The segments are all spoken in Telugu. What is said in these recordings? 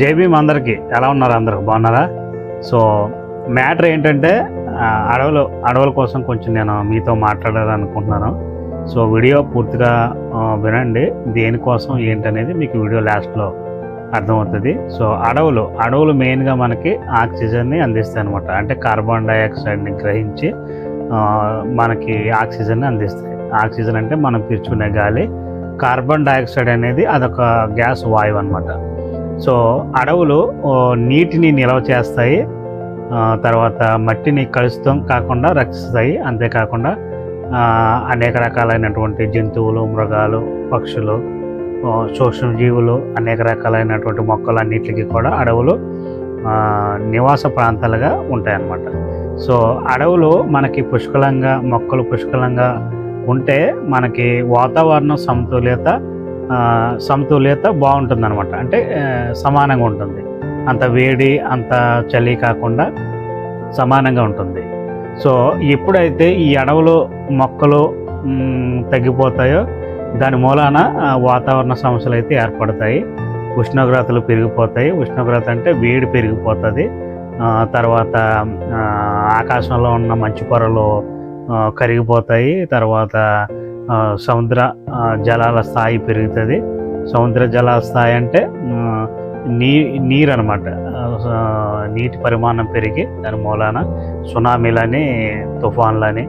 జై భీమ్ అందరికీ. ఎలా ఉన్నారు అందరూ? బాగున్నారా? సో మ్యాటర్ ఏంటంటే అడవులు అడవుల కోసం కొంచెం నేను మీతో మాట్లాడాలనుకుంటున్నాను. సో వీడియో పూర్తిగా వినండి. దేనికోసం ఏంటనేది మీకు వీడియో లాస్ట్లో అర్థమవుతుంది. సో అడవులు అడవులు మెయిన్గా మనకి ఆక్సిజన్ని అందిస్తాయి అనమాట అంటే కార్బన్ డైఆక్సైడ్ని గ్రహించి మనకి ఆక్సిజన్ని అందిస్తాయి. ఆక్సిజన్ అంటే మనం పీల్చుకునే గాలి. కార్బన్ డైఆక్సైడ్ అనేది అదొక గ్యాస్ వాయువు అనమాట సో అడవులు నీటిని నిల్వ చేస్తాయి. తర్వాత మట్టిని కలుషితం కాకుండా రక్షిస్తాయి. అంతేకాకుండా అనేక రకాలైనటువంటి జంతువులు మృగాలు పక్షులు ఆ, సూక్ష్మజీవులు అనేక రకాలైనటువంటి మొక్కలు అన్నిటికీ కూడా అడవులు నివాస ప్రాంతాలుగా ఉంటాయన్నమాట. సో అడవులు మనకి పుష్కలంగా మొక్కలు పుష్కలంగా ఉంటే మనకి వాతావరణం సమతుల్యత సమతుల్యత బాగుంటుంది అనమాట అంటే సమానంగా ఉంటుంది. అంత వేడి అంత చలి కాకుండా సమానంగా ఉంటుంది. సో ఎప్పుడైతే ఈ అడవులు మొక్కలు తగ్గిపోతాయో దాని మూలాన వాతావరణ సమస్యలు అయితే ఏర్పడతాయి. ఉష్ణోగ్రతలు పెరిగిపోతాయి. ఉష్ణోగ్రత అంటే వేడి పెరిగిపోతుంది. తర్వాత ఆకాశంలో ఉన్న మంచు పొరలు కరిగిపోతాయి. తర్వాత సముద్ర జలాల స్థాయి పెరుగుతుంది. సముద్ర జలాల స్థాయి అంటే నీ నీరు అనమాట నీటి పరిమాణం పెరిగి దాని మూలాన సునామీలని తుఫాన్లని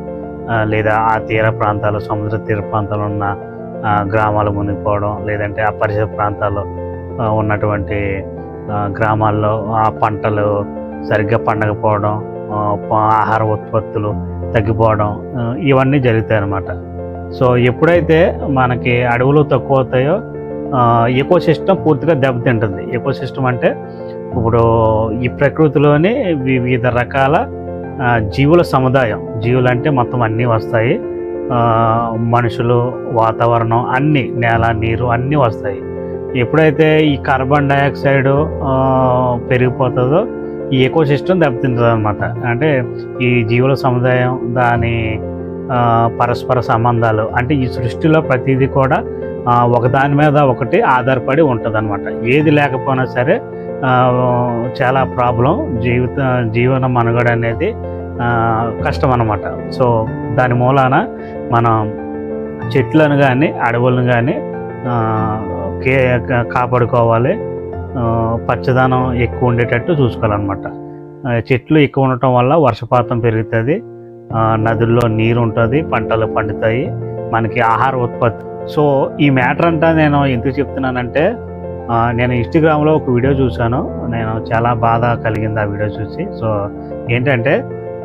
లేదా ఆ తీర ప్రాంతాలు సముద్ర తీర ప్రాంతాలు ఉన్న గ్రామాలు మునిగిపోవడం లేదంటే ఆ పరిసర ప్రాంతాల్లో ఉన్నటువంటి గ్రామాల్లో ఆ పంటలు సరిగ్గా పండకపోవడం ఆహార ఉత్పత్తులు తగ్గిపోవడం ఇవన్నీ జరుగుతాయి అన్నమాట సో ఎప్పుడైతే మనకి అడవులు తక్కువ అవుతాయో ఎకో సిస్టమ్ పూర్తిగా దెబ్బతింటుంది. ఎకో సిస్టమ్ అంటే ఇప్పుడు ఈ ప్రకృతిలోని వివిధ రకాల జీవుల సముదాయం. జీవులు అంటే మొత్తం అన్నీ వస్తాయి. మనుషులు వాతావరణం అన్నీ నేల నీరు అన్నీ వస్తాయి. ఎప్పుడైతే ఈ కార్బన్ డైఆక్సైడ్ పెరిగిపోతుందో ఈ ఎకో సిస్టమ్ దెబ్బతింటుంది అనమాట అంటే ఈ జీవుల సముదాయం దాని పరస్పర సంబంధాలు. అంటే ఈ సృష్టిలో ప్రతిదీ కూడా ఒకదాని మీద ఒకటి ఆధారపడి ఉంటుంది ఏది లేకపోయినా సరే చాలా ప్రాబ్లం. జీవిత జీవన మనుగడ అనేది కష్టం అనమాట సో దాని మూలాన మనం చెట్లను కానీ అడవులను కానీ కే కాపాడుకోవాలి. పచ్చదనం ఎక్కువ ఉండేటట్టు చూసుకోవాలన్నమాట. చెట్లు ఎక్కువ ఉండటం వల్ల వర్షపాతం పెరుగుతుంది. నదుల్లో నీరు ఉంటుంది పంటలు పండుతాయి మనకి ఆహార ఉత్పత్తి. సో ఈ మ్యాటర్ అంతా నేను ఎందుకు చెప్తున్నానంటే నేను ఇన్స్టాగ్రామ్లో ఒక వీడియో చూశాను. నేను చాలా బాధ కలిగింది ఆ వీడియో చూసి. సో ఏంటంటే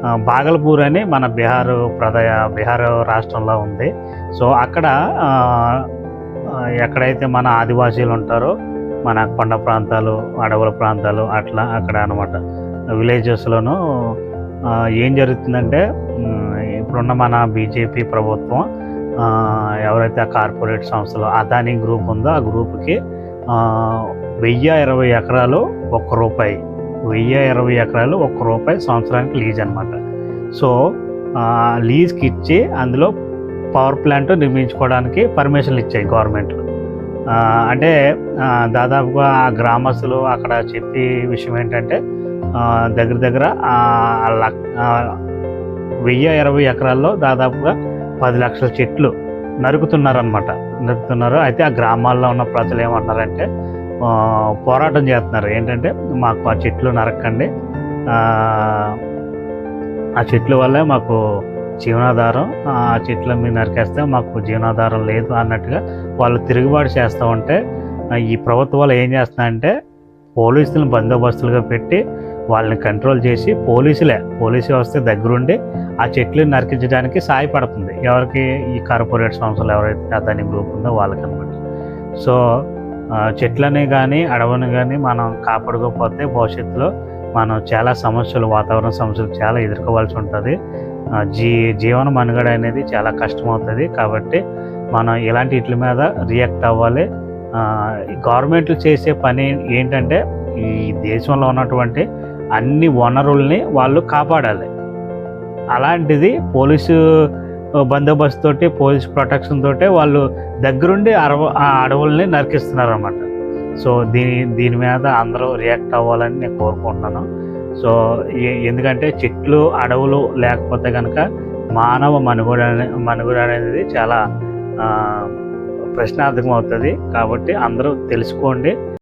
భాగల్పూర్ బాగల్పూర్ అని మన బీహార్ ప్రదయ బీహార్ రాష్ట్రంలో ఉంది. సో అక్కడ ఎక్కడైతే మన ఆదివాసీలు ఉంటారో మన కొండ ప్రాంతాలు అడవుల ప్రాంతాలు అట్లా అక్కడ అనమాట విలేజెస్లోనూ ఏం జరుగుతుందంటే ఇప్పుడున్న మన బీజేపీ ప్రభుత్వం ఎవరైతే ఆ కార్పొరేట్ సంస్థలు అదానీ గ్రూప్ ఉందో ఆ గ్రూప్కి వెయ్యి ఇరవై ఎకరాలు ఒక్క రూపాయి వెయ్యి ఇరవై ఎకరాలు ఒక్క రూపాయి సంవత్సరానికి లీజ్ అనమాట సో లీజ్కి ఇచ్చి అందులో పవర్ ప్లాంట్ నిర్మించుకోవడానికి పర్మిషన్లు ఇచ్చాయి గవర్నమెంట్. అంటే దాదాపుగా ఆ గ్రామస్తులు అక్కడ చెప్పే విషయం ఏంటంటే దగ్గర దగ్గర లక్- వెయ్యి ఇరవై ఎకరాల్లో దాదాపుగా పది లక్షల చెట్లు నరుకుతున్నారనమాట నరుకుతున్నారు. అయితే ఆ గ్రామాల్లో ఉన్న ప్రజలు ఏమంటున్నారంటే పోరాటం చేస్తున్నారు. ఏంటంటే మాకు ఆ చెట్లు నరకండి. ఆ, చెట్ల వల్లే మాకు జీవనాధారం ఆ చెట్లు మీద నరికేస్తే మాకు జీవనాధారం లేదు అన్నట్టుగా వాళ్ళు తిరుగుబాటు చేస్తూ ఉంటే ఈ ప్రభుత్వాలు ఏం చేస్తున్నాయంటే పోలీసులను బందోబస్తులుగా పెట్టి వాళ్ళని కంట్రోల్ చేసి పోలీసులే పోలీసు వ్యవస్థ దగ్గరుండి ఆ చెట్లు నరికించడానికి సహాయపడుతుంది. ఎవరికి ఈ కార్పొరేట్ సంస్థలు ఎవరైతే దాని గ్రూప్ ఉందో వాళ్ళకి అనమాట సో చెట్లని కానీ అడవుని కానీ మనం కాపాడుకోకపోతే భవిష్యత్తులో మనం చాలా సమస్యలు వాతావరణ సమస్యలు చాలా ఎదుర్కోవాల్సి ఉంటుంది. జీ జీవన మనుగడ అనేది చాలా కష్టమవుతుంది. కాబట్టి మనం ఇలాంటి వీటి మీద రియాక్ట్ అవ్వాలి. ఈ గవర్నమెంట్లు చేసే పని ఏంటంటే ఈ దేశంలో ఉన్నటువంటి అన్ని వనరుల్ని వాళ్ళు కాపాడాలి. అలాంటిది పోలీసు బందోబస్తు తోటి పోలీస్ ప్రొటెక్షన్ తోటే వాళ్ళు దగ్గరుండి అడవ ఆ అడవుల్ని నరికిస్తున్నారన్నమాట. సో దీని దీని మీద అందరూ రియాక్ట్ అవ్వాలని నేను కోరుకుంటున్నాను. సో ఎందుకంటే చెట్లు అడవులు లేకపోతే కనుక మానవ మనుగడ మనుగడ అనేది చాలా ప్రశ్నార్థకం అవుతుంది కాబట్టి అందరూ తెలుసుకోండి.